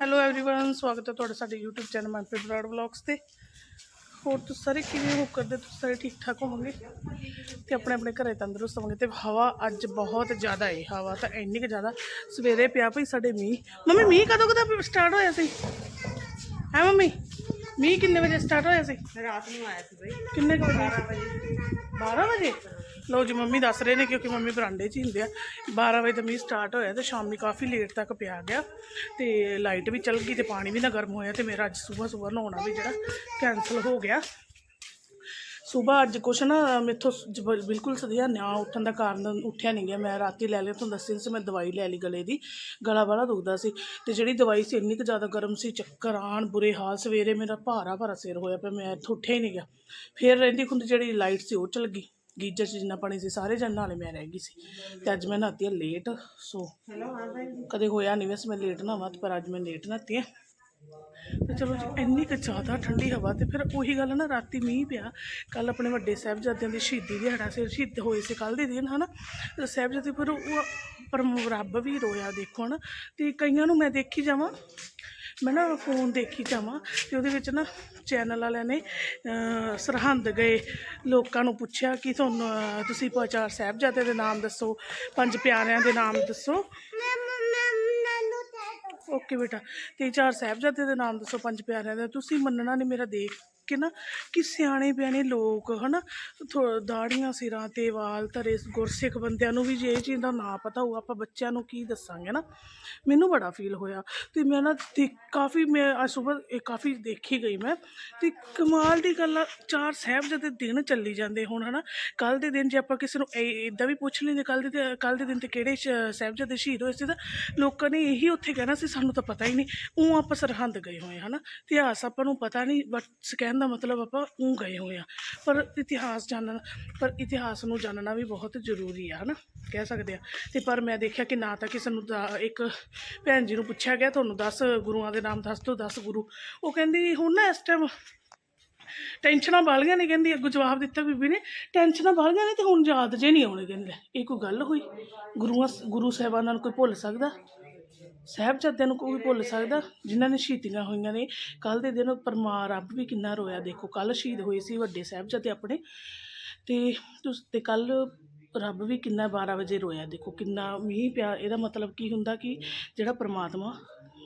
Hello everyone ਸਵਾਗਤ ਹੈ ਤੁਹਾਡਾ ਸਾਡੇ YouTube channel Manpreet Brar vlogs ਤੇ ਹੋਰ ਤੁਸੀਂ ਸਾਰੇ ਕਿਵੇਂ ਹੋ ਕਰਦੇ ਤੁਸੀਂ ਸਾਰੇ ਠੀਕ ਠਾਕ ਹੋਵੋਗੇ ਤੇ ਆਪਣੇ ਆਪਣੇ ਘਰੇ ਤੰਦਰੁਸਤ ਹੋਵੋਗੇ ਤੇ ਹਵਾ ਅੱਜ ਬਹੁਤ ਜ਼ਿਆਦਾ ਹੈ ਹਵਾ ਤਾਂ ਇੰਨੀ ਕੁ ਜ਼ਿਆਦਾ ਸਵੇਰੇ ਪਿਆ ਭਈ ਸਾਡੇ ਮੀਂਹ ਮੰਮੀ ਮੀਂਹ ਕਦੋਂ ਕਦੋਂ ਸਟਾਰਟ ਹੋਇਆ ਸੀ ਹੈ ਮੰਮੀ ਮੀਂਹ ਕਿੰਨੇ ਵਜੇ ਸਟਾਰਟ ਹੋਇਆ ਸੀ? ਰਾਤ ਨੂੰ ਆਇਆ ਸੀ ਬਈ। ਕਿੰਨੇ ਕੁ ਵਜੇ? 12 ਵਜੇ। ਲਓ ਜੀ ਮੰਮੀ ਦੱਸ ਰਹੇ ਨੇ ਕਿਉਂਕਿ ਮੰਮੀ ਬਰਾਂਡੇ 'ਚ ਹੀ ਹੁੰਦੇ ਆ। 12 ਵਜੇ ਤੋਂ ਮੀਂਹ ਸਟਾਰਟ ਹੋਇਆ ਤੇ ਸ਼ਾਮੀ ਕਾਫੀ ਲੇਟ ਤੱਕ ਪਿਆ ਗਿਆ। ਤੇ ਲਾਈਟ ਵੀ ਚਲ ਗਈ ਤੇ ਪਾਣੀ ਵੀ ਨਾ ਗਰਮ ਹੋਇਆ ਤੇ ਮੇਰਾ ਅੱਜ ਸਵੇਰ ਸਵੇਰ ਨਹਾਉਣਾ ਵੀ ਜਿਹੜਾ ਕੈਨਸਲ ਹੋ ਗਿਆ। ਸਵੇਰ ਅੱਜ ਕੁਛ ਨਾ ਮੇਥੋਂ ਜ- ਬ- ਬਿਲਕੁਲ ਸਦੀਆਂ ਨਾ ਉੱਠਣ ਦਾ ਕਾਰਨ ਉੱਠਿਆ ਨਹੀਂ ਗਿਆ। ਮੈਂ ਰਾਤੀ ਲੈ ਲਿਆ ਤੁਹਾਨੂੰ ਦੱਸਿਆ ਸੀ ਮੈਂ ਦਵਾਈ ਲੈ ਲਈ ਗਲੇ ਦੀ। ਗਲਾ ਵਾਲਾ ਦੁਖਦਾ ਸੀ। ਤੇ ਜਿਹੜੀ ਦਵਾਈ ਸੀ ਇੰਨੀ ਕੁ ਜ਼ਿਆਦਾ ਗਰਮ ਸੀ ਚੱਕਰ ਆਣ ਬੁਰੇ ਹਾਲ ਸਵੇਰੇ ਮੇਰਾ ਭਾਰਾ ਭਾਰਾ ਸਿਰ ਹੋਇਆ ਪਿਆ ਮੈਂ ਇੱਥੋਂ ਉੱਠਿਆ ਹੀ ਨਹੀਂ ਗਿਆ। ਫਿਰ ਰਹਿੰਦੀ ਖੁੰਦੀ ਜਿਹੜੀ ਲਾਈਟ ਸੀ ਉਹ ਚਲ ਗਈ। ਗੀਜਰ 'ਚ ਜਿੰਨਾ ਪਾਣੀ ਸੀ ਸਾਰੇ ਜਨ ਨਾਲੇ ਮੈਂ ਰਹਿ ਗਈ ਸੀ। ਤੇ ਅੱਜ ਮੈਂ ਨਹਾਤੀ ਹਾਂ ਲੇਟ ਸੋ ਕਦੇ ਹੋਇਆ ਨਹੀਂ ਵੈਸੇ ਮੈਂ ਲੇਟ ਨਹਾਵਾਂ ਤੇ ਪਰ ਅੱਜ ਮੈਂ ਲੇਟ ਨਹਾਤੀ ਹਾਂ ਤੇ ਚਲੋ ਜੀ, ਇੰਨੀ ਕੁ ਜ਼ਿਆਦਾ ਠੰਡੀ ਹਵਾ ਤੇ ਫਿਰ ਉਹੀ ਗੱਲ ਨਾ, ਰਾਤੀ ਮੀਂਹ ਪਿਆ। ਕੱਲ ਆਪਣੇ ਵੱਡੇ ਸਾਹਿਬਜ਼ਾਦਿਆਂ ਦੀ ਸ਼ਹੀਦੀ ਦਿਹਾੜਾ ਸੀ ਸ਼ਹੀਦ ਹੋਏ ਸੀ ਕੱਲ ਦੇ ਦਿਨ, ਹਨਾ? ਤੇ ਸਾਹਿਬਜ਼ਾਦੇ ਫਿਰ ਉਹ, ਪਰ ਰੱਬ ਵੀ ਰੋਇਆ, ਦੇਖੋ ਨਾ ਤੇ ਕਈਆਂ ਨੂੰ ਮੈਂ ਦੇਖੀ ਜਾਵਾਂ, ਮੈਂ ਨਾ ਫੋਨ ਦੇਖੀ ਜਾਵਾਂ ਤੇ ਉਹਦੇ ਵਿੱਚ ਨਾ ਚੈਨਲ ਵਾਲਿਆਂ ਨੇ ਸਰਹੰਦ ਗਏ, ਲੋਕਾਂ ਨੂੰ ਪੁੱਛਿਆ ਕਿ ਤੁਹਾਨੂੰ ਤੁਸੀਂ ਚਾਰ ਸਾਹਿਬਜ਼ਾਦੇ ਦੇ ਨਾਮ ਦੱਸੋ, ਪੰਜ ਪਿਆਰਿਆਂ ਦੇ ਨਾਮ ਦੱਸੋ। ਓਕੇ ਬੇਟਾ। ਤੇ ਚਾਰ ਸਾਹਿਬਜ਼ਾਦੇ ਦੇ ਨਾਮ ਦੱਸੋ, ਪੰਜ ਪਿਆਰਿਆਂ ਦਾ। ਤੁਸੀਂ ਮੰਨਣਾ ਨਹੀਂ ਮੇਰਾ ਦੇਖ। ਕੇ ਨਾ ਕਿ ਸਿਆਣੇ ਬਿਆਣੇ ਲੋਕ, ਹਨਾ, ਥੋ- ਦਾੜੀਆਂ ਸਿਰਾਂ ਤੇ ਵਾਲ ਧਰੇ ਗੁਰਸਿੱਖ ਬੰਦਿਆਂ ਨੂੰ ਵੀ ਜੇ ਇਹ ਚੀਜ਼ ਦਾ ਨਾ ਪਤਾ ਹੋਊ, ਆਪਾਂ ਬੱਚਿਆਂ ਨੂੰ ਕੀ ਦੱਸਾਂਗੇ ਨਾ, ਮੈਨੂੰ ਬੜਾ ਫੀਲ ਹੋਇਆ। ਤੇ ਮੈਂ ਨਾ ਦੇਖ, ਕਾਫੀ ਮੈਂ ਅੱਜ ਸਵੇਰ ਇਹ ਕਾਫੀ ਦੇਖੀ ਗਈ ਮੈਂ, ਤੇ ਕਮਾਲ ਦੀ ਗੱਲ ਆ, ਚਾਰ ਸਾਹਿਬਜ਼ਾਦੇ ਦਿਨ ਚੱਲੀ ਜਾਂਦੇ ਹੁਣ, ਹਨਾ। ਕੱਲ ਦੇ ਦਿਨ ਜੇ ਆਪਾਂ ਕਿਸੇ ਨੂੰ ਇਦਾਂ ਵੀ ਪੁੱਛ ਲੈਂਦੇ ਕੱਲ ਦੇ ਕੱਲ ਦੇ ਦਿਨ ਤੇ ਕਿਹੜੇ ਸ਼- ਸਾਹਿਬਜ਼ਾਦੇ ਸ਼ਹੀਦ ਹੋਏ ਸੀ ਤਾਂ ਲੋਕਾਂ ਨੇ ਇਹੀ ਉੱਥੇ ਕਹਿਣਾ ਸੀ, ਸਾਨੂੰ ਤਾਂ ਪਤਾ ਹੀ ਨਹੀਂ ਉਹ ਆਪਾਂ ਸਰਹੰਦ ਗਏ ਹੋਏ, ਹਨਾ। ਇਤਿਹਾਸ ਆਪਾਂ ਨੂੰ ਪਤਾ ਨਹੀਂ ਬਟ ਕਹਿਣ ਦਾ ਮਤਲਬ ਆਪਾਂ ਉਹ ਗਏ ਹੋਏ ਆ। ਪਰ ਇਤਿਹਾਸ ਜਾਣਨ ਪਰ ਇਤਿਹਾਸ ਨੂੰ ਜਾਣਨਾ ਵੀ ਬਹੁਤ ਜ਼ਰੂਰੀ ਆ ਹਨਾ? ਕਹਿ ਸਕਦੇ ਆ। ਤੇ ਪਰ ਮੈਂ ਦੇਖਿਆ ਕਿ ਨਾ ਤਾਂ ਕਿਸੇ ਨੂੰ ਦਾ- ਇੱਕ ਭੈਣ ਜੀ ਨੂੰ ਪੁੱਛਿਆ ਗਿਆ ਤੁਹਾਨੂੰ 10 ਗੁਰੂਆਂ ਦੇ ਨਾਮ ਦੱਸ ਦਿਓ 10 ਗੁਰੂ। ਉਹ ਕਹਿੰਦੀ ਹੁਣ ਨਾ ਇਸ ਟਾਈਮ ਟੈਨਸ਼ਨਾਂ ਵਾਲੀਆਂ ਨੇ ਕਹਿੰਦੀ ਅੱਗੋਂ ਜਵਾਬ ਦਿੱਤਾ ਬੀਬੀ ਨੇ ਟੈਨਸ਼ਨਾਂ ਬਾਲੀਆਂ ਨੇ ਤੇ ਹੁਣ ਯਾਦ ਜੇ ਨਹੀਂ ਆਉਣੇ ਕਹਿੰਦੇ ਲੈ, ਇਹ ਕੋਈ ਗੱਲ ਹੋਈ? ਗੁਰੂਆਂ ਗੁਰੂ ਸਾਹਿਬਾਨਾਂ ਨੂੰ ਕੋਈ ਭੁੱਲ ਸਕਦਾ? ਸਾਹਿਬਜ਼ਾਦਿਆਂ ਨੂੰ ਕੋਈ ਭੁੱਲ ਸਕਦਾ? ਜਿਨ੍ਹਾਂ ਨੇ ਸ਼ਹੀਦੀਆਂ ਹੋਈਆਂ ਨੇ। ਕੱਲ ਦੇ ਦਿਨ ਪਰਮਾ ਰੱਬ ਵੀ ਕਿੰਨਾ ਰੋਇਆ। ਦੇਖੋ ਕੱਲ ਸ਼ਹੀਦ ਹੋਏ ਸੀ ਵੱਡੇ ਸਾਹਿਬਜ਼ਾਦੇ ਆਪਣੇ। ਤੇ ਤੁਸ ਤੇ ਕੱਲ ਰੱਬ ਵੀ ਕਿੰਨਾ 12 ਵਜੇ ਰੋਇਆ। ਦੇਖੋ ਕਿੰਨਾ ਮੀਂਹ ਪਿਆ। ਇਹਦਾ ਮਤਲਬ ਕੀ ਹੁੰਦਾ ਕਿ ਜਿਹੜਾ ਪ੍ਰਮਾਤਮਾ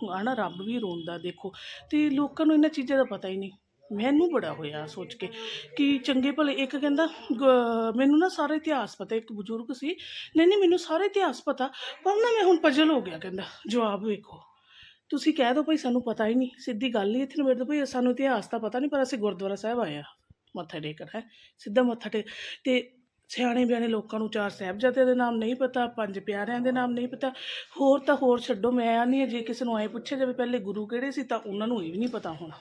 ਆ ਨਾ ਰੱਬ ਵੀ ਰੋਂਦਾ ਦੇਖੋ। ਤੇ ਲੋਕਾਂ ਨੂੰ ਇਹਨਾਂ ਚੀਜ਼ਾਂ ਦਾ ਪਤਾ ਹੀ ਨਹੀਂ। ਮੈਨੂੰ ਬੜਾ ਹੋਇਆ ਸੋਚ ਕੇ ਕਿ ਚੰਗੇ ਭਲੇ, ਇੱਕ ਕਹਿੰਦਾ, ਗ- ਮੈਨੂੰ ਨਾ ਸਾਰਾ ਇਤਿਹਾਸ ਪਤਾ, ਇੱਕ ਬਜ਼ੁਰਗ ਸੀ। ਨਹੀਂ ਨਹੀਂ, ਮੈਨੂੰ ਸਾਰਾ ਇਤਿਹਾਸ ਪਤਾ, ਪਰ ਨਾ ਮੈਂ ਹੁਣ ਪਜਲ ਹੋ ਗਿਆ ਕਹਿੰਦਾ, ਜਵਾਬ ਵੇਖੋ। ਤੁਸੀਂ ਕਹਿ ਦਿਓ ਭਾਈ, ਸਾਨੂੰ ਪਤਾ ਹੀ ਨਹੀਂ, ਸਿੱਧੀ ਗੱਲ ਹੀ ਇੱਥੇ ਨਿਬੜ ਦਿਓ ਭਾਈ ਸਾਨੂੰ ਇਤਿਹਾਸ ਤਾਂ ਪਤਾ ਨਹੀਂ, ਪਰ ਅਸੀਂ ਗੁਰਦੁਆਰਾ ਸਾਹਿਬ ਆਏ ਆ, ਮੱਥਾ ਟੇਕਣ, ਹੈ। ਸਿੱਧਾ ਮੱਥਾ ਟੇਕ, ਤੇ ਸਿਆਣੇ ਬਿਆਣੇ ਲੋਕਾਂ ਨੂੰ ਚਾਰ ਸਾਹਿਬਜ਼ਾਦਿਆਂ ਦੇ ਨਾਮ ਨਹੀਂ ਪਤਾ, ਪੰਜ ਪਿਆਰਿਆਂ ਦੇ ਨਾਮ ਨਹੀਂ ਪਤਾ, ਹੋਰ ਤਾਂ ਹੋਰ ਛੱਡੋ, ਮੈਂ ਆ ਨਹੀਂ ਜੇ ਕਿਸੇ ਨੂੰ ਐ ਪੁੱਛਿਆ ਜਾਵੇ, ਪਹਿਲੇ ਗੁਰੂ ਕਿਹੜੇ ਸੀ, ਤਾਂ ਉਹਨਾਂ ਨੂੰ ਇਹ ਵੀ ਨਹੀਂ ਪਤਾ ਹੋਣਾ।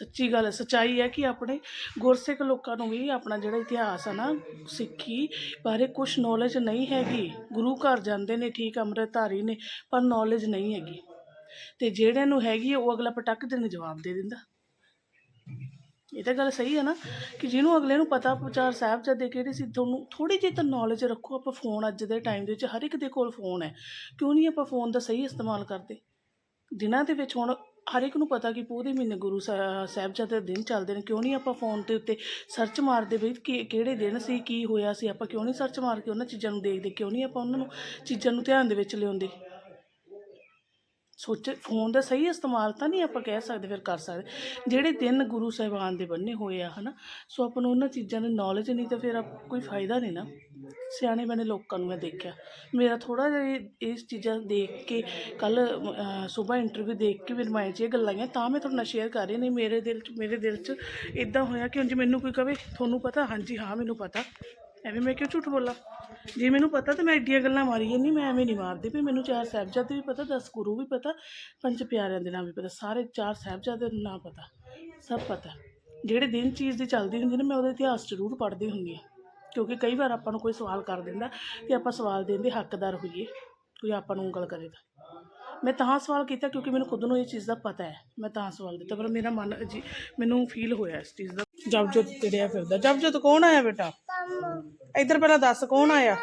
ਸੱਚੀ ਗੱਲ ਹੈ ਸੱਚਾਈ ਹੈ ਕਿ ਆਪਣੇ ਗੁਰਸਿੱਖ ਲੋਕਾਂ ਨੂੰ ਵੀ ਆਪਣਾ ਜਿਹੜਾ ਇਤਿਹਾਸ ਹੈ ਨਾ ਸਿੱਖੀ ਬਾਰੇ ਕੁਝ ਨੌਲੇਜ ਨਹੀਂ ਹੈਗੀ। ਗੁਰੂ ਘਰ ਜਾਂਦੇ ਨੇ ਠੀਕ ਅੰਮ੍ਰਿਤਧਾਰੀ ਨੇ ਪਰ ਨੌਲੇਜ ਨਹੀਂ ਹੈਗੀ। ਤੇ ਜਿਹੜਿਆਂ ਨੂੰ ਹੈਗੀ ਹੈ, ਉਹ ਅਗਲਾ ਪਟਕ ਦੇ ਜਵਾਬ ਦੇ ਦਿੰਦਾ। ਇਹ ਤਾਂ ਗੱਲ ਸਹੀ ਹੈ ਨਾ ਕਿ ਜਿਹਨੂੰ ਅਗਲੇ ਨੂੰ ਪਤਾ ਪ੍ਰਚਾਰ ਸਾਹਿਬਜ਼ਾਦੇ ਕਿਹੜੇ ਸੀ ਤੁਹਾਨੂੰ ਥੋੜੀ ਜਿਹੀ ਤਾਂ ਨੌਲੇਜ ਰੱਖੋ ਆਪਾਂ ਫੋਨ ਅੱਜ ਦੇ ਟਾਈਮ ਦੇ ਵਿੱਚ ਹਰ ਇੱਕ ਦੇ ਕੋਲ ਫੋਨ ਹੈ। ਕਿਉਂ ਨਹੀਂ ਆਪਾਂ ਫੋਨ ਦਾ ਸਹੀ ਇਸਤੇਮਾਲ ਕਰਦੇ? ਦਿਨਾਂ ਦੇ ਵਿੱਚ ਹੁਣ ਹਰ ਇੱਕ ਨੂੰ ਪਤਾ ਕਿ ਪੂਰੇ ਮਹੀਨੇ ਗੁਰੂ ਸਾ- ਸਾਹਿਬਜ਼ਾਦੇ ਦੇ ਦਿਨ ਚੱਲਦੇ ਨੇ, ਕਿਉਂ ਨਹੀਂ ਆਪਾਂ ਫੋਨ ਦੇ ਉੱਤੇ ਸਰਚ ਮਾਰਦੇ ਵੀ ਕਿ, ਕਿਹੜੇ ਦਿਨ ਸੀ, ਕੀ ਹੋਇਆ ਸੀ, ਆਪਾਂ ਕਿਉਂ ਨਹੀਂ ਸਰਚ ਮਾਰ ਕੇ ਉਹਨਾਂ ਚੀਜ਼ਾਂ ਨੂੰ ਦੇਖਦੇ, ਕਿਉਂ ਨਹੀਂ ਆਪਾਂ ਉਹਨਾਂ ਨੂੰ ਚੀਜ਼ਾਂ ਨੂੰ ਧਿਆਨ ਦੇ ਵਿੱਚ ਲਿਆਉਂਦੇ। ਸੋਚ ਫੋਨ ਦਾ ਸਹੀ ਇਸਤੇਮਾਲ ਤਾਂ ਨਹੀਂ ਆਪਾਂ ਕਹਿ ਸਕਦੇ, ਫਿਰ ਕਰ ਸਕਦੇ। ਜਿਹੜੇ ਦਿਨ ਗੁਰੂ ਸਾਹਿਬਾਨ ਦੇ ਬੰਨੇ ਹੋਏ ਆ, ਹਨਾ, ਸੋ ਆਪਾਂ ਨੂੰ ਉਹਨਾਂ ਚੀਜ਼ਾਂ ਦੀ ਨੌਲੇਜ ਨਹੀਂ, ਤਾਂ ਫਿਰ ਆਪ- ਕੋਈ ਫਾਇਦਾ ਨਹੀਂ ਨਾ। ਸਿਆਣੇ ਬਣੇ ਲੋਕਾਂ ਨੂੰ ਮੈਂ ਦੇਖਿਆ। ਮੇਰਾ ਥੋੜਾ ਜਿਹਾ ਇਹ- ਇਸ ਚੀਜ਼ਾਂ ਦੇਖ ਕੇ, ਕੱਲ ਸਵੇਰ ਇੰਟਰਵਿਊ ਦੇਖ ਕੇ ਮੇਰੇ ਮਾਈਂਡ 'ਚ ਇਹ ਗੱਲਾਂ ਆਈਆਂ, ਤਾਂ ਮੈਂ ਤੁਹਾਡੇ ਨਾਲ ਸ਼ੇਅਰ ਕਰ ਰਹੀ ਨਹੀਂ, ਮੇਰੇ ਦਿਲ 'ਚ, ਮੇਰੇ ਦਿਲ 'ਚ ਇਦਾਂ ਹੋਇਆ ਕਿ ਉਂਝ ਮੈਨੂੰ ਕੋਈ ਕਵੇ, ਤੁਹਾਨੂੰ ਪਤਾ? ਹਾਂਜੀ, ਹਾਂ, ਮੈਨੂੰ ਪਤਾ। ਐਵੇਂ ਮੈਂ ਕਿਉਂ ਝੂਠ ਬੋਲਾਂ? ਜੇ ਮੈਨੂੰ ਪਤਾ ਤਾਂ ਮੈਂ ਐਡੀਆਂ ਗੱਲਾਂ ਮਾਰੀਆਂ ਨਹੀਂ ਮੈਂ ਐਵੇਂ ਨਹੀਂ ਮਾਰਦੀ। ਵੀ ਮੈਨੂੰ ਚਾਰ ਸਾਹਿਬਜ਼ਾਦੇ ਵੀ ਪਤਾ, ਦਸ ਗੁਰੂ ਵੀ ਪਤਾ, ਪੰਜ ਪਿਆਰਿਆਂ ਦੇ ਨਾਮ ਵੀ ਪਤਾ, ਸਾਰੇ ਚਾਰ ਸਾਹਿਬਜ਼ਾਦੇ ਦੇ ਨਾਮ ਪਤਾ, ਸਭ ਪਤਾ। ਜਿਹੜੇ ਦਿਨ ਚੀਜ਼ ਦੀ ਚੱਲਦੀ ਹੁੰਦੀ ਨਾ, ਮੈਂ ਉਹਦਾ ਇਤਿਹਾਸ ਜ਼ਰੂਰ ਪੜ੍ਹਦੀ ਹੁੰਦੀ ਹਾਂ। ਕਿਉਂਕਿ ਕਈ ਵਾਰ ਆਪਾਂ ਨੂੰ ਕੋਈ ਸਵਾਲ ਕਰ ਦਿੰਦਾ ਤੇ ਆਪਾਂ ਸਵਾਲ ਦੇਣ ਦੇ ਹੱਕਦਾਰ ਹੋਈਏ, ਕੋਈ ਆਪਾਂ ਨੂੰ ਉਂਗਲ ਕਰੇ ਤਾਂ। ਮੈਂ ਤਾਂ ਸਵਾਲ ਕੀਤਾ ਕਿਉਂਕਿ ਮੈਨੂੰ ਖੁਦ ਨੂੰ ਇਹ ਚੀਜ਼ ਦਾ ਪਤਾ ਹੈ, ਮੈਂ ਤਾਂ ਸਵਾਲ ਦਿੱਤਾ, ਪਰ ਮੇਰਾ ਮਨ ਅਜੀ ਮੈਨੂੰ ਫੀਲ ਹੋਇਆ ਇਸ ਚੀਜ਼ ਦਾ। ਜਪਜੋਤ ਤੇੜਿਆ ਫਿਰਦਾ। ਜਪਜੋਤ ਕੌਣ ਆਇਆ ਬੇਟਾ? ਇੱਧਰ ਪਹਿਲਾਂ ਦੱਸ ਕੌਣ ਆਇਆ?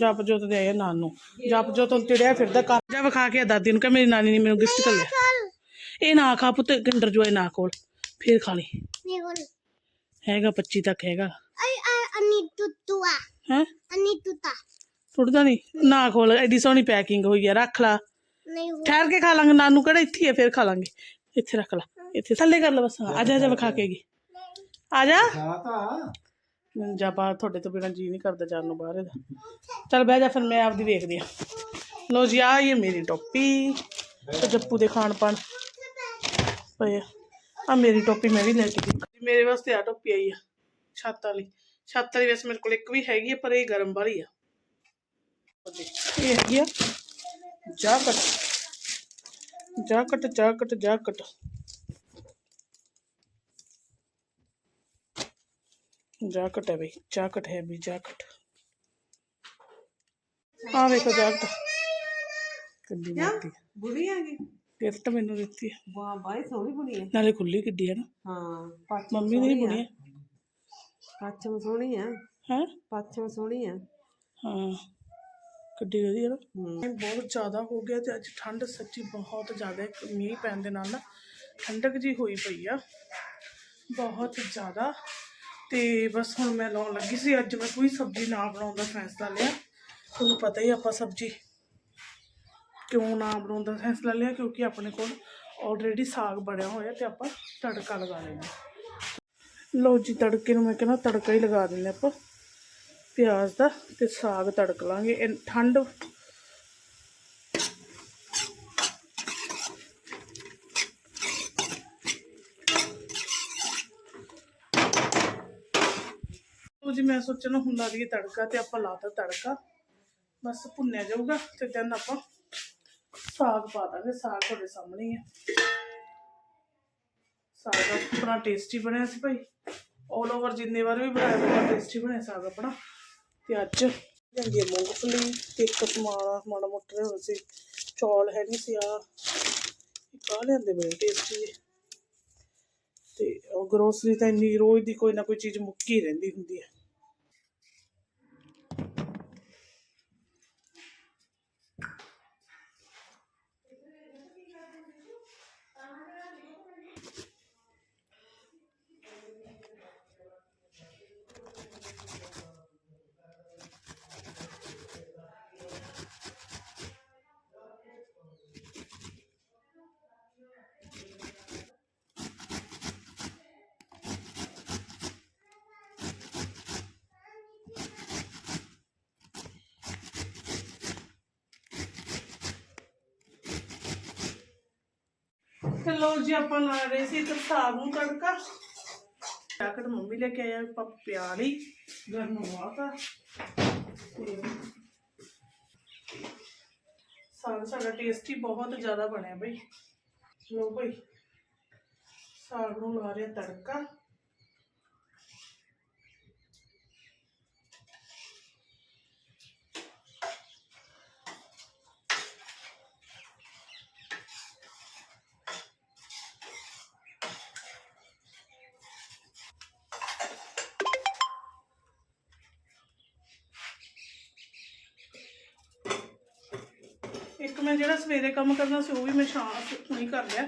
ਜਪਜੋਤ ਦੇ ਆਇਆ ਨਾਨੂ। ਜਪਜੋਤ ਤੋਂ ਤੇੜਿਆ ਫਿਰਦਾ ਕਰ ਜਾ ਵਿਖਾ ਕੇ ਦਾਦੀ ਨੂੰ ਕਿ ਮੇਰੀ ਨਾਨੀ ਨੇ ਮੈਨੂੰ ਗਿਫਟ ਕਰ ਲਿਆ। ਇਹ ਨਾ ਖਾ ਪੁੱਤ ਕਿੰਡਰ ਜੋਏ ਨਾ ਕੋਲ ਫੇਰ ਖਾ ਲਈ। ਹੈਗਾ 25 ਤੱਕ ਹੈਗਾ। ਹੈ? ਟੁੱਟਦਾ ਨਹੀਂ। ਨਾ ਖੋਲ ਐਡੀ ਸੋਹਣੀ ਪੈਕਿੰਗ ਹੋਈ ਆ ਰੱਖ ਲਾ। ਠਹਿਰ ਕੇ ਖਾ ਲਾਂਗੇ ਨਾਨੂ ਕਿਹੜਾ ਇੱਥੇ ਹੀ ਆ ਫੇਰ ਖਾ ਲਾਂਗੇ। ਇੱਥੇ ਰੱਖ ਲਾ। ਇੱਥੇ ਥੱਲੇ ਕਰ ਲੈ ਬਸ ਆ ਜਾ ਜਾ ਵਿਖਾ ਕੇ ਗਈ ਆ ਜਾ। ਮੈਨੂੰ ਜਾ ਬਾਹਰ ਤੁਹਾਡੇ ਤੋਂ ਬਿਨਾਂ ਜੀ ਨਹੀਂ ਕਰਦਾ ਜਾਣ ਨੂੰ ਬਾਹਰ ਇਹਦਾ। ਚੱਲ ਬਹਿ ਜਾ ਫਿਰ ਮੈਂ ਆਪਦੀ ਵੇਖਦੀ ਆ ਲੋ ਜੀ ਆ ਇਹ ਮੇਰੀ ਟੋਪੀ। ਤੇ ਜੱਪੂ ਦੇ ਖਾਣ ਪਾਣ। ਪਏ ਆ। ਮੇਰੀ ਟੋਪੀ ਮੈਂ ਵੀ ਲੈ ਕੇ ਗਈ ਮੇਰੇ ਵਾਸਤੇ ਆ ਟੋਪੀ ਆਈ ਆ ਛੱਤ ਵਾਲੀ। ਛੱਤ ਵਾਲੀ ਵੈਸੇ ਮੇਰੇ ਕੋਲ ਇੱਕ ਵੀ ਹੈਗੀ ਆ ਪਰ ਇਹ ਗਰਮ ਵਾਲੀ ਆ। ਇਹ ਹੈਗੀ ਆ। Jacket. Jacket jacket jacket. Jacket ਹੈ ਬਈ ਜਾਕਟ ਹੈ ਵੀ ਜਾਕਟ। ਆ ਵੇਖੋ ਜਾਕਟ। ਕਿੰਨੀ ਮੋਟੀ ਬੁਰੀ ਆ ਗਈ ਗਿਫਟ ਮੈਨੂੰ ਦਿੱਤੀ ਹੈ। ਵਾਹ ਬਾਈ ਸੋਹਣੀ ਬੁਣੀ ਹੈ। ਨਾਲੇ ਖੁੱਲੀ ਕਿੱਡੀ ਹੈ ਨਾ। ਹਾਂ ਪੱਛਮ ਮੰਮੀ ਹੀ ਬੁਣੀ ਹੈ। ਪੱਛਮ ਸੋਹਣੀ ਆ ਹੈਂ? ਪੱਛਮ ਸੋਹਣੀ ਆ ਹਾਂ ਕਿੱਡੀ ਵਧੀਆ ਨਾ। ਹੂੰ। ਬਹੁਤ ਜ਼ਿਆਦਾ ਹੋ ਗਿਆ ਤੇ ਅੱਜ ਠੰਡ ਸੱਚੀ ਬਹੁਤ ਜ਼ਿਆਦਾ ਹੈ। ਮੀਂਹ ਪੈਣ ਦੇ ਨਾਲ ਨਾ ਠੰਡਕ ਜੀ ਹੋਈ ਪਈ ਆ। ਬਹੁਤ ਜ਼ਿਆਦਾ ਤੇ ਬਸ ਹੁਣ ਮੈਂ ਲਾਉਣ ਲੱਗੀ ਸੀ, ਅੱਜ ਮੈਂ ਕੋਈ ਸਬਜ਼ੀ ਨਾ ਬਣਾਉਣ ਦਾ ਫੈਸਲਾ ਲਿਆ। ਤੁਹਾਨੂੰ ਪਤਾ ਹੀ ਆਪਾਂ ਸਬਜ਼ੀ ਕਿਉਂ ਨਾ ਬਣਾਉਣ ਦਾ ਫੈਸਲਾ ਲਿਆ, ਕਿਉਂਕਿ ਆਪਣੇ ਕੋਲ ਆਲਰੇਡੀ ਸਾਗ ਬਣਿਆ ਹੋਇਆ ਤੇ ਆਪਾਂ ਤੜਕਾ ਲਗਾ ਲੈਣਾ। ਲਓ ਜੀ, ਤੜਕੇ ਨੂੰ ਮੈਂ ਕਹਿੰਦਾ ਤੜਕਾ ਹੀ ਲਗਾ ਦਿੰਦੇ ਆਪਾਂ। ਪਿਆਜ਼ ਦਾ ਤੇ ਸਾਗ ਤੜਕ ਲਾਂਗੇ। ਇਹ ਠੰਡ ਮੈਂ ਸੋਚਣਾ ਹੁੰਦਾ ਵੀ ਇਹ ਤੜਕਾ ਤੇ ਆਪਾਂ ਲਾਤਾ ਤੜਕਾ। ਬਸ ਭੁੰਨਿਆ ਜਾਊਗਾ ਤੇ then ਆਪਾਂ ਸਾਗ ਪਾ ਦਾਂਗੇ। ਸਾਗ ਤੁਹਾਡੇ ਸਾਹਮਣੇ ਹੀ ਹੈ ਸਾਗ ਆਪਣਾ ਟੇਸਟੀ ਬਣਿਆ ਸੀ ਭਾਈ। ਆਲ ਓਵਰ ਜਿੰਨੇ ਵਾਰ ਵੀ ਬਣਾਇਆ ਬੜਾ ਟੇਸਟੀ ਬਣਿਆ ਸਾਗ ਆਪਣਾ। ਤੇ ਅੱਜ ਲੈਂਦੀ ਹੈ ਮੂੰਗਫਲੀ ਤੇ ਇੱਕ ਸਮਾਲਾ ਮਾੜਾ ਮੋਟਾ ਹੋ ਸੀ। ਚੌਲ ਹੈ ਨਹੀਂ ਸੀ ਆ। ਕਾ ਲੈਂਦੇ ਬੜੇ ਟੇਸਟੀ ਜਿਹੇ। ਤੇ ਉਹ ਗਰੋਸਰੀ ਤਾਂ ਇੰਨੀ ਰੋਜ਼ ਦੀ ਕੋਈ ਨਾ ਕੋਈ ਚੀਜ਼ ਮੁੱਕੀ ਰਹਿੰਦੀ ਹੁੰਦੀ ਹੈ ਤੇ ਲੋ ਜੀ ਆਪਾਂ ਲਾ ਰਹੇ ਸੀ ਤੇ ਸਾਗ ਨੂੰ ਤੜਕਾ। ਜਾਕਟ ਮੰਮੀ ਲੈ ਕੇ ਆਇਆ ਆਪਾਂ ਪਿਆ ਲਈ ਗਰਮ ਹੋਵਾਤਾ ਤੇ। ਸਾਗ ਸਾਡਾ ਟੇਸਟੀ ਬਹੁਤ ਜ਼ਿਆਦਾ ਬਣਿਆ ਬਈ। ਲੋ ਬਈ, ਸਾਗ ਨੂੰ ਲਾ ਰਿਹਾ ਤੜਕਾ। ਮੈਂ ਜਿਹੜਾ ਸਵੇਰੇ ਕੰਮ ਕਰਨਾ ਸੀ, ਉਹ ਵੀ ਮੈਂ ਸ਼ਾਮ ਹੁਣੀ ਕਰ ਲਿਆ।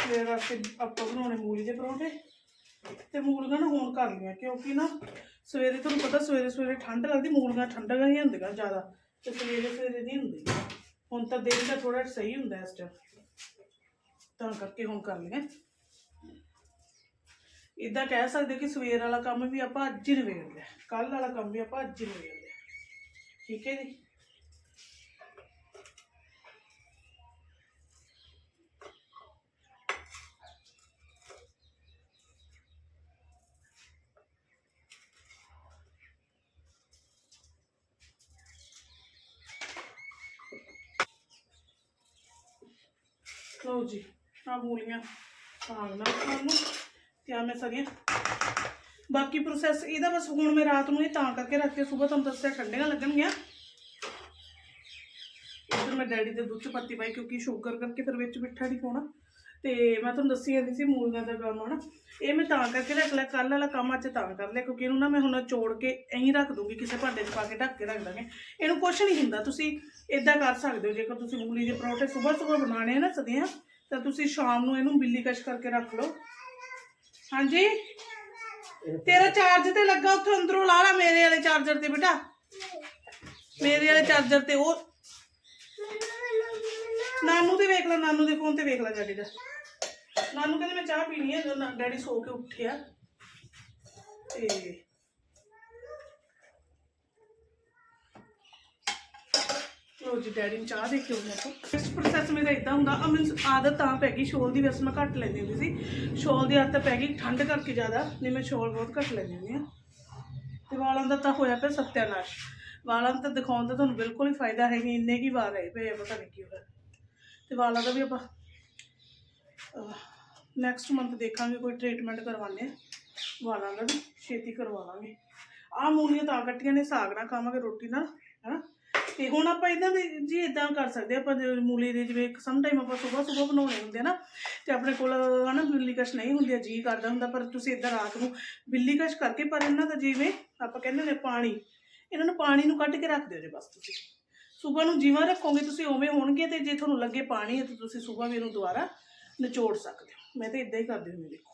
ਸਵੇਰ ਵਾਸਤੇ ਆਪਾਂ ਬਣਾਉਣੇ ਮੂਲੀ ਦੇ ਪਰੌਂਠੇ। ਤੇ ਮੂਲੀਆਂ ਨਾ ਹੁਣ ਕਰ ਲਈਆਂ, ਕਿਉਂਕਿ ਨਾ ਸਵੇਰੇ ਤੁਹਾਨੂੰ ਪਤਾ ਸਵੇਰੇ ਸਵੇਰੇ ਠੰਡ ਲੱਗਦੀ, ਮੂਲੀਆਂ ਠੰਡੀਆਂ ਹੀ ਹੁੰਦੀਆਂ ਜ਼ਿਆਦਾ, ਤੇ ਸਵੇਰੇ ਸਵੇਰੇ ਨਹੀਂ ਹੁੰਦੀ ਹੁਣ ਤਾਂ ਦਿਨ ਦਾ ਥੋੜਾ ਸਹੀ ਹੁੰਦਾ ਇਸ ਟਾਈਮ ਤਾਂ ਕਰਕੇ ਹੁਣ ਕਰ ਲਈਆਂ। ਇਦਾਂ ਕਹਿ ਸਕਦੇ ਕਿ ਸਵੇਰ ਵਾਲਾ ਕੰਮ ਵੀ ਆਪਾਂ ਅੱਜ ਹੀ ਨਿਬੇੜ ਲਿਆ ਕੱਲ ਵਾਲਾ ਕੰਮ ਵੀ ਆਪਾਂ ਅੱਜ ਹੀ ਨਿਬੇੜ ਲਿਆ। ਠੀਕ ਹੈ ਜੀ ਲਓ ਜੀ ਆ ਮੂਲੀਆਂ ਸਾਗ ਨਾਲ ਖਾਣ ਨੂੰ ਤੇ ਆ ਮੈਂ ਸਾਰੀਆਂ ਬਾਕੀ ਪ੍ਰੋਸੈਸ ਇਹਦਾ ਬਸ ਹੁਣ ਮੈਂ ਰਾਤ ਨੂੰ ਇਹ ਤਾਂ ਕਰਕੇ ਰੱਖ ਕੇ ਸਵੇਰ ਤੁਹਾਨੂੰ ਦੱਸਿਆ ਠੰਡੀਆਂ ਲੱਗਣਗੀਆਂ। ਇੱਧਰ ਮੈਂ ਡੈਡੀ ਦੇ ਦੁੱਧ ਚ ਪੱਤੀ ਪਾਈ ਕਿਉਂਕਿ ਸ਼ੂਗਰ ਕਰਕੇ ਫਿਰ ਵਿੱਚ ਮਿੱਠਾ ਨਹੀਂ ਪਾਉਣਾ। ਤੇ ਮੈਂ ਤੁਹਾਨੂੰ ਦੱਸੀ ਜਾਂਦੀ ਸੀ ਮੂਲੀਆਂ ਦਾ ਕੰਮ ਹਨਾ। ਇਹ ਮੈਂ ਤਾਂ ਕਰਕੇ ਰੱਖ ਲਿਆ ਕੱਲ ਵਾਲਾ ਕੰਮ ਅੱਜ ਤਾਂ ਕਰ ਲਿਆ ਕਿਉਂਕਿ ਇਹਨੂੰ ਨਾ ਮੈਂ ਹੁਣ ਚੋੜ ਕੇ ਐਂ ਰੱਖ ਦੂੰਗੀ, ਕਿਸੇ ਭਾਂਡੇ 'ਚ ਪਾ ਕੇ ਢੱਕ ਕੇ ਰੱਖ ਦਾਂਗੇ। ਇਹਨੂੰ ਕੁਝ ਨਹੀਂ ਹੁੰਦਾ, ਤੁਸੀਂ ਇਦਾਂ ਕਰ ਸਕਦੇ ਹੋ, ਜੇਕਰ ਤੁਸੀਂ ਮੂਲੀ ਦੇ ਪਰੌਂਠੇ ਸਵੇਰ ਸਵੇਰ ਬਣਾਣੇ ਨਾ ਸਦੀਆਂ ਤਾਂ ਤੁਸੀਂ ਸ਼ਾਮ ਨੂੰ ਇਹਨੂੰ ਬਿੱਲੀ ਕਸ਼ ਕਰਕੇ ਰੱਖ ਲਓ। ਹਾਂਜੀ? ਤੇਰਾ ਚਾਰਜ ਤੇ ਲੱਗਾ ਉੱਥੇ, ਅੰਦਰੋਂ ਲਾ ਲਾ ਮੇਰੇ ਵਾਲੇ ਚਾਰਜਰ ਤੇ ਬੇਟਾ। ਮੇਰੇ ਵਾਲੇ ਚਾਰਜਰ ਤੇ ਉਹ ਨਾਨੂ ਤੇ ਵੇਖ ਲੈ, ਨਾਨੂ ਦੇ ਫੋਨ ਤੇ ਵੇਖ ਲੈ ਡੈਡੀ ਦਾ ਨਾਨੂ ਕਹਿੰਦੇ ਮੈਂ ਚਾਹ ਪੀਣੀ ਹੈ ਜਦੋਂ ਡੈਡੀ ਸੋ ਕੇ ਉੱਠਿਆ। ਤੇ ਲੋ ਡੈਡੀ ਨੂੰ ਚਾਹ ਦੇ ਕੇ ਉਹਨਾਂ ਤੋਂ। ਨੈਕਸਟ ਪ੍ਰੋਸੈਸ ਮੇਰਾ ਇਦਾਂ ਹੁੰਦਾ ਆ ਮੈਨੂੰ ਆਦਤ ਤਾਂ ਪੈ ਗਈ ਸ਼ੋਲ ਦੀ ਵੈਸੇ ਮੈਂ ਘੱਟ ਲੈਂਦੀ ਹੁੰਦੀ ਸੀ। ਸ਼ੋਲ ਦੀ ਆਦਤ ਪੈ ਗਈ ਠੰਡ ਕਰਕੇ ਜ਼ਿਆਦਾ ਨਹੀਂ ਮੈਂ ਸ਼ੋਲ ਬਹੁਤ ਘੱਟ ਲੈਂਦੀ ਹੁੰਦੀ ਆ ਤੇ ਵਾਲਾਂ ਦਾ ਤਾਂ ਹੋਇਆ ਪਿਆ ਸਤਿਆਨਾਸ਼। ਵਾਲਾਂ ਨੂੰ ਤਾਂ ਦਿਖਾਉਣ ਦਾ ਤੁਹਾਨੂੰ ਬਿਲਕੁਲ ਹੀ ਫਾਇਦਾ ਹੈ ਨਹੀਂ ਇੰਨੇ ਕੀ ਵਾਲ ਰਹੇ ਪਏ ਆ, ਪਤਾ ਨਹੀਂ ਕੀ ਹੋਇਆ। ਤੇ ਵਾਲਾਂ ਦਾ ਵੀ ਆਪਾਂ ਨੈਕਸਟ ਮੰਥ ਦੇਖਾਂਗੇ ਕੋਈ ਟ੍ਰੀਟਮੈਂਟ ਕਰਵਾਉਂਦੇ ਆ ਵਾਲਾਂ ਦਾ ਵੀ ਛੇਤੀ ਕਰਵਾ ਲਾਂਗੇ। ਆਹ ਮੂਲੀਆਂ ਤਾਂ ਕੱਟੀਆਂ ਨੇ ਸਾਗ ਨਾਲ ਖਾਵਾਂਗੇ ਰੋਟੀ ਨਾਲ ਹਨਾ? ਤੇ ਹੁਣ ਆਪਾਂ ਇਦਾਂ ਦੇ ਜੀ ਇਦਾਂ ਕਰ ਸਕਦੇ ਆਪਾਂ ਜੇ ਮੂਲੀ ਦੇ ਜਿਵੇਂ ਸਮ ਟਾਈਮ ਆਪਾਂ ਸਵੇਰ ਸਵੇਰ ਬਣਾਉਣੇ ਹੁੰਦੇ ਆ ਨਾ, ਤੇ ਆਪਣੇ ਕੋਲ ਹਨਾ ਬਿੱਲੀ ਕਸ਼ ਨਹੀਂ ਹੁੰਦੀ ਜੀ ਕਰਦਾ ਹੁੰਦਾ, ਪਰ ਤੁਸੀਂ ਇਦਾਂ ਰਾਤ ਨੂੰ ਬਿੱਲੀ ਕਸ਼ ਕਰਕੇ, ਪਰ ਇਹਨਾਂ ਦਾ ਜਿਵੇਂ ਆਪਾਂ ਕਹਿੰਦੇ ਨੇ ਪਾਣੀ, ਇਹਨਾਂ ਨੂੰ ਪਾਣੀ ਨੂੰ ਕੱਢ ਕੇ ਰੱਖ ਦਿਓ ਜੇ ਬਸ ਤੁਸੀਂ। ਸਵੇਰ ਨੂੰ ਜਿਵੇਂ ਰੱਖੋਗੇ, ਤੁਸੀਂ ਉਵੇਂ ਹੋਣਗੇ ਤੇ ਜੇ ਤੁਹਾਨੂੰ ਲੱਗੇ ਪਾਣੀ ਹੈ ਤਾਂ ਤੁਸੀਂ ਸਵੇਰ ਵੀ ਇਹਨੂੰ ਦੁਬਾਰਾ ਨਿਚੋੜ ਸਕਦੇ ਹੋ। ਮੈਂ ਤਾਂ ਇਦਾਂ ਹੀ ਕਰਦੀ ਹੁੰਦੀ ਦੇਖੋ।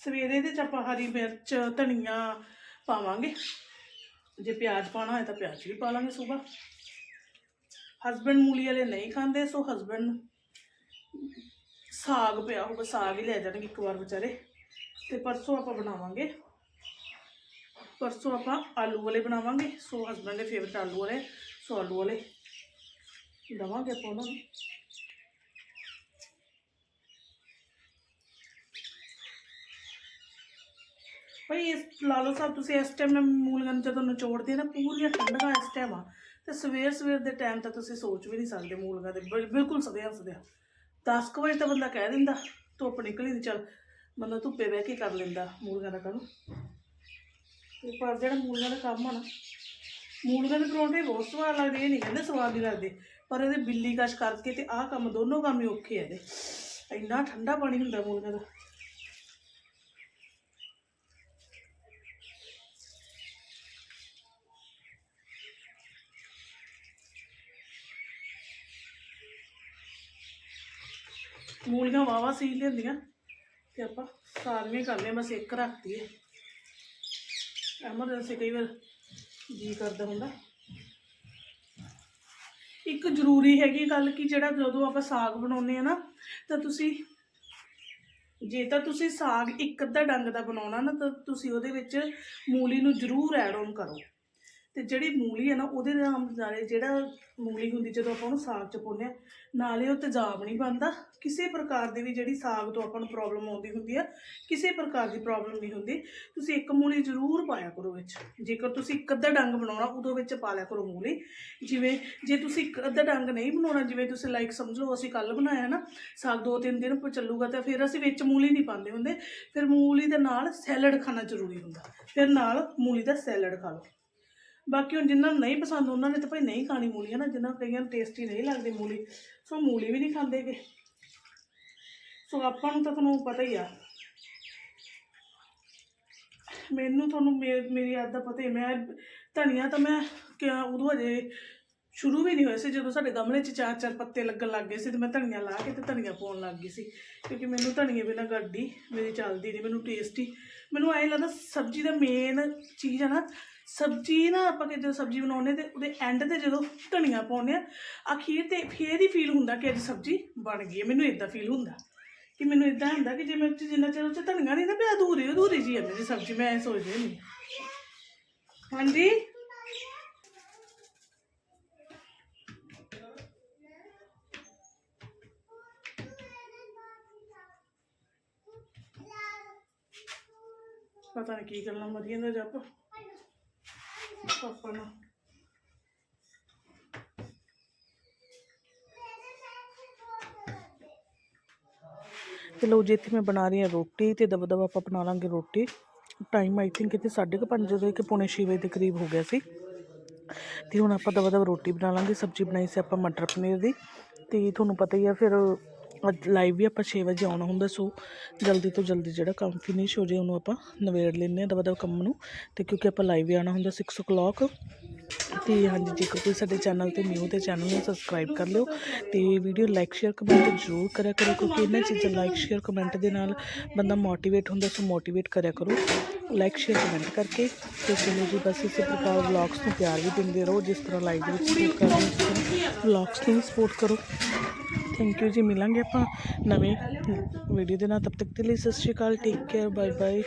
ਸਵੇਰੇ ਦੇ ਚ ਆਪਾਂ ਹਰੀ ਮਿਰਚ, ਧਨੀਆ ਪਾਵਾਂਗੇ ਜੇ ਪਿਆਜ਼ ਪਾਣਾ ਹੋਏ ਤਾਂ ਪਿਆਜ਼ ਵੀ ਪਾ ਲਾਂਗੇ ਸਵੇਰ ਹਸਬੰਡ ਮੂਲੀ ਵਾਲੇ ਨਹੀਂ ਖਾਂਦੇ ਸੋ ਹਸਬੰਡ ਸਾਗ ਪਿਆ ਹੋਊਗਾ ਸਾਗ ਹੀ ਲੈ ਜਾਣਗੇ ਇੱਕ ਵਾਰ ਵਿਚਾਰੇ ਤੇ ਪਰਸੋਂ ਆਪਾਂ ਬਣਾਵਾਂਗੇ ਪਰਸੋਂ ਆਪਾਂ ਆਲੂ ਵਾਲੇ ਬਣਾਵਾਂਗੇ ਸੋ ਹਸਬੰਡ ਦੇ ਫੇਵਰਟ ਆਲੂ ਵਾਲੇ ਸੋ ਆਲੂ ਵਾਲੇ ਦਵਾਂਗੇ ਆਪਾਂ ਉਹਨਾਂ ਨੂੰ ਭਾਈ ਇਸ ਲਾਲੋ ਸਾਹਿਬ ਤੁਸੀਂ ਇਸ ਟਾਈਮ ਮੂਲੀਆਂ ਨੂੰ ਜਦੋਂ ਨਿਚੋੜਦੇ ਆ ਨਾ ਪੂਰੀਆਂ ਠੰਡੀਆਂ ਇਸ ਟਾਈਮ ਆ, ਤੇ ਸਵੇਰ ਸਵੇਰ ਦੇ ਟਾਈਮ ਤਾਂ ਤੁਸੀਂ ਸੋਚ ਵੀ ਨਹੀਂ ਸਕਦੇ ਮੂਲੀਆਂ ਦੇ, ਬਿਲ- ਬਿਲਕੁਲ ਸਦਿਆ ਸਦਿਆ। 10 ਕੁ ਵਜੇ ਤਾਂ ਬੰਦਾ ਕਹਿ ਦਿੰਦਾ, ਧੁੱਪ ਨਿਕਲੀ ਨਹੀਂ ਚੱਲ ਬੰਦਾ ਧੁੱਪੇ ਬਹਿ ਕੇ ਕਰ ਲੈਂਦਾ ਮੂਲੀਆਂ ਦਾ ਕੰਮ। ਤੇ ਪਰ ਜਿਹੜਾ ਮੂਲੀਆਂ ਦਾ ਕੰਮ ਆ ਨਾ, ਮੂਲੀਆਂ ਦੇ ਪਰੌਂਠੇ ਬਹੁਤ ਸਵਾਦ ਲੱਗਦੇ, ਇਹ ਨਹੀਂ ਕਹਿੰਦੇ ਸਵਾਦ ਨਹੀਂ ਲੱਗਦੇ, ਪਰ ਇਹਦੇ ਬਿੱਲੀ ਕਸ਼ ਕਰਕੇ ਤੇ ਆਹ ਕੰਮ ਦੋਨੋਂ ਕੰਮ ਹੀ ਔਖੇ ਆ ਇਹਦੇ। ਇੰਨਾ ਠੰਡਾ ਪਾਣੀ ਹੁੰਦਾ ਮੂਲੀਆਂ ਦਾ। ਮੂਲੀਆਂ ਵਾਵਾ ਸੀ ਲੈਂਦੀਆਂ ਤੇ ਆਪਾਂ ਸਾਰੀਆਂ ਕਰ ਲਿਆ ਬਸ ਇੱਕ ਰੱਖਤੀ ਹੈ। ਐਮਰਜੈਂਸੀ ਕਈ ਵਾਰ ਜੀ ਕਰਦਾ ਹੁੰਦਾ। ਇੱਕ ਜ਼ਰੂਰੀ ਹੈਗੀ ਗੱਲ ਕਿ ਜਿਹੜਾ ਜਦੋਂ ਆਪਾਂ ਸਾਗ ਬਣਾਉਂਦੇ ਆ ਨਾ, ਤਾਂ ਤੁਸੀਂ ਜੇ ਤਾਂ ਤੁਸੀਂ ਸਾਗ ਇੱਕ ਅੱਧਾ ਡੰਗ ਦਾ ਬਣਾਉਣਾ ਨਾ, ਤਾਂ ਤੁਸੀਂ ਉਹਦੇ ਵਿੱਚ ਮੂਲੀ ਨੂੰ ਜ਼ਰੂਰ ਐਡ ਆਨ ਕਰੋ। ਤੇ ਜਿਹੜੀ ਮੂਲੀ ਹੈ ਨਾ, ਉਹਦੇ ਨਾਲ ਨਾਲੇ ਜਿਹੜਾ ਮੂਲੀ ਹੁੰਦੀ, ਜਦੋਂ ਆਪਾਂ ਉਹਨੂੰ ਸਾਗ ਚ ਪਾਉਂਦੇ ਆ ਨਾਲੇ ਉਹ ਤੇਜ਼ਾਬ ਨਹੀਂ ਬਣਦਾ। ਕਿਸੇ ਪ੍ਰਕਾਰ ਦੀ ਵੀ ਜਿਹੜੀ ਸਾਗ ਤੋਂ ਆਪਾਂ ਨੂੰ ਪ੍ਰੋਬਲਮ ਆਉਂਦੀ ਹੁੰਦੀ ਆ, ਕਿਸੇ ਪ੍ਰਕਾਰ ਦੀ ਪ੍ਰੋਬਲਮ ਨਹੀਂ ਹੁੰਦੀ। ਤੁਸੀਂ ਇੱਕ ਮੂਲੀ ਜ਼ਰੂਰ ਪਾਇਆ ਕਰੋ ਵਿੱਚ। ਜੇਕਰ ਤੁਸੀਂ ਇੱਕ ਅੱਧਾ ਡੰਗ ਬਣਾਉਣਾ, ਉਦੋਂ ਵਿੱਚ ਪਾ ਲਿਆ ਕਰੋ ਮੂਲੀ। ਜਿਵੇਂ, ਜੇ ਤੁਸੀਂ ਇੱਕ ਅੱਧਾ ਡੰਗ ਨਹੀਂ ਬਣਾਉਣਾ, ਜਿਵੇਂ ਤੁਸੀਂ ਲਾਈਕ ਸਮਝ ਲਓ ਅਸੀਂ ਕੱਲ ਬਣਾਇਆ ਨਾ, ਸਾਗ ਦੋ ਤਿੰਨ ਦਿਨ ਪਰ ਚੱਲੂਗਾ, ਤਾਂ ਫਿਰ ਅਸੀਂ ਵਿੱਚ ਮੂਲੀ ਨਹੀਂ ਪਾਉਂਦੇ ਹੁੰਦੇ। ਫਿਰ ਮੂਲੀ ਦੇ ਨਾਲ ਸੈਲਡ ਖਾਣਾ ਜ਼ਰੂਰੀ ਹੁੰਦਾ। ਫਿਰ ਨਾਲ ਮੂਲੀ ਦਾ ਸੈਲਡ ਖਾ ਲਓ। ਬਾਕੀ ਹੁਣ ਜਿਨ੍ਹਾਂ ਨੂੰ ਨਹੀਂ ਪਸੰਦ, ਉਹਨਾਂ ਨੇ ਤਾਂ ਭਾਈ ਨਹੀਂ ਖਾਣੀ ਮੂਲੀ ਹੈ ਨਾ ਜਿਨ੍ਹਾਂ ਕਈਆਂ ਨੂੰ ਟੇਸਟੀ ਨਹੀਂ ਲੱਗਦੀ ਮੂਲੀ, ਸੋ ਮੂਲੀ ਵੀ ਨਹੀਂ ਖਾਂਦੇਗੇ ਸੋ ਆਪਾਂ ਨੂੰ ਤਾਂ ਤੁਹਾਨੂੰ ਪਤਾ ਹੀ ਆ। ਮੈਨੂੰ ਤੁਹਾਨੂੰ ਮੇ- ਮੇਰੀ ਆਦਤ ਦਾ ਪਤਾ ਹੀ ਮੈਂ, ਧਨੀਆ ਤਾਂ ਮੈਂ ਕਿਆ ਉਦੋਂ ਹਜੇ ਸ਼ੁਰੂ ਵੀ ਨਹੀਂ ਹੋਏ ਸੀ, ਜਦੋਂ ਸਾਡੇ ਗਮਲੇ 'ਚ ਚਾਰ ਚਾਰ ਪੱਤੇ ਲੱਗਣ ਲੱਗ ਗਏ ਸੀ ਤੇ ਮੈਂ ਧਨੀਆ ਲਾ ਕੇ ਤੇ ਧਨੀਆ ਪਾਉਣ ਲੱਗ ਗਈ ਸੀ। ਕਿਉਂਕਿ ਮੈਨੂੰ ਧਨੀਏ ਬਿਨਾਂ ਗੱਡੀ ਮੇਰੀ ਚੱਲਦੀ ਨਹੀਂ, ਮੈਨੂੰ ਟੇਸਟੀ ਮੈਨੂੰ ਐਂ ਲੱਗਦਾ ਸਬਜ਼ੀ ਦਾ ਮੇਨ ਚੀਜ਼ ਹੈ ਨਾ, ਸਬਜ਼ੀ ਨਾ ਆਪਾਂ ਕਿ ਜਦੋਂ ਸਬਜ਼ੀ ਬਣਾਉਂਦੇ ਤੇ ਉਹਦੇ ਐਂਡ ਤੇ ਜਦੋਂ ਧਨੀਆ ਪਾਉਂਦੇ ਆ ਅਖੀਰ ਤੇ ਫੇਰ ਹੀ ਫੀਲ ਹੁੰਦਾ ਕਿ ਅੱਜ ਸਬਜ਼ੀ ਬਣ ਗਈ ਹੈ। ਮੈਨੂੰ ਇਦਾਂ ਫੀਲ ਹੁੰਦਾ ਕਿ ਮੈਨੂੰ ਇਦਾਂ ਹੁੰਦਾ ਕਿ ਜੇ ਮੈਂ ਜਿੰਨਾ ਚਿਰ ਉਹ 'ਚ ਧਨੀਆ ਨਹੀਂ ਨਾ ਪਿਆ, ਅਧੂਰੀ ਅਧੂਰੀ ਜੀ ਹੈ ਮੇਰੀ ਸਬਜ਼ੀ, ਮੈਂ ਐਂ ਸੋਚਦੀ ਹੁੰਦੀ ਹਾਂਜੀ? ਪਤਾ ਨਹੀਂ ਕੀ ਗੱਲਾਂ ਮਰੀਆਂ ਦਾ ਜੱਪ। ਪਾਪਾ ਨਾਲ ਤੇ ਲਓ ਜੀ, ਇੱਥੇ ਮੈਂ ਬਣਾ ਰਹੀ ਹਾਂ ਰੋਟੀ ਤੇ ਦਬ ਦਬ ਆਪਾਂ ਬਣਾ ਲਾਂਗੇ ਰੋਟੀ। ਟਾਈਮ ਆਈ ਥਿੰਕ ਇੱਥੇ 5:30 ਦੇ ਕਿ ਪੌਣੇ ਛੇ ਵਜੇ ਦੇ ਕਰੀਬ ਹੋ ਗਿਆ ਸੀ। ਤੇ ਹੁਣ ਆਪਾਂ ਦਵਾ ਦਵਾ ਰੋਟੀ ਬਣਾ ਲਾਂਗੇ, ਸਬਜ਼ੀ ਬਣਾਈ ਸੀ ਆਪਾਂ ਮਟਰ ਪਨੀਰ ਦੀ। ਤੇ ਤੁਹਾਨੂੰ ਪਤਾ ਹੀ ਆ ਫਿਰ ਅੱਜ ਲਾਈਵ ਵੀ ਆਪਾਂ 6 ਵਜੇ ਆਉਣਾ ਹੁੰਦਾ, ਸੋ ਜਲਦੀ ਤੋਂ ਜਲਦੀ ਜਿਹੜਾ ਕੰਮ ਫਿਨਿਸ਼ ਹੋ ਜੇ ਉਹਨੂੰ ਆਪਾਂ ਨਵੇੜ ਲੈਂਦੇ ਹਾਂ ਦਵਾ ਦਵਾ ਕੰਮ ਨੂੰ। ਤੇ ਕਿਉਂਕਿ ਆਪਾਂ ਲਾਈਵ ਵੀ ਆਉਣਾ ਹੁੰਦਾ 6 o'clock ਤੇ ਹਾਂਜੀ, ਜੇਕਰ ਤੁਸੀਂ ਸਾਡੇ ਚੈਨਲ ਤੇ ਨਿਊ ਤੇ ਚੈਨਲ ਨੂੰ ਸਬਸਕ੍ਰਾਈਬ ਕਰ ਲਿਓ, ਤੇ ਵੀਡੀਓ ਲਾਈਕ ਸ਼ੇਅਰ ਕਮੈਂਟ ਜ਼ਰੂਰ ਕਰਿਆ ਕਰੋ, ਕਿਉਂਕਿ ਇਹਨਾਂ ਚੀਜ਼ਾਂ ਲਾਈਕ ਸ਼ੇਅਰ ਕਮੈਂਟ ਦੇ ਨਾਲ ਬੰਦਾ ਮੋਟੀਵੇਟ ਹੁੰਦਾ, ਸੋ ਮੋਟੀਵੇਟ ਕਰਿਆ ਕਰੋ। ਲਾਈਕ ਸ਼ੇਅਰ ਕਮੈਂਟ ਕਰਕੇ ਤੇ ਚਲੋ ਜੀ, ਬਸ ਇਸੇ ਪ੍ਰਕਾਰ ਵਲੌਗਸ ਨੂੰ ਪਿਆਰ ਵੀ ਦਿੰਦੇ ਰਹੋ, ਜਿਸ ਤਰ੍ਹਾਂ ਲਾਈਵ ਦੇ ਵਿੱਚ ਸਪੋਰਟ ਕਰਦੇ ਵਲੌਗਸ ਨੂੰ ਵੀ ਸਪੋਰਟ ਕਰੋ। ਥੈਂਕ ਯੂ ਜੀ, ਮਿਲਾਂਗੇ ਆਪਾਂ ਨਵੇਂ ਵੀਡੀਓ ਦੇ ਨਾਲ। ਤਬ ਤੱਕ ਦੇ ਲਈ ਸਤਿ ਸ਼੍ਰੀ ਅਕਾਲ ਟੇਕ ਕੇਅਰ ਬਾਏ ਬਾਏ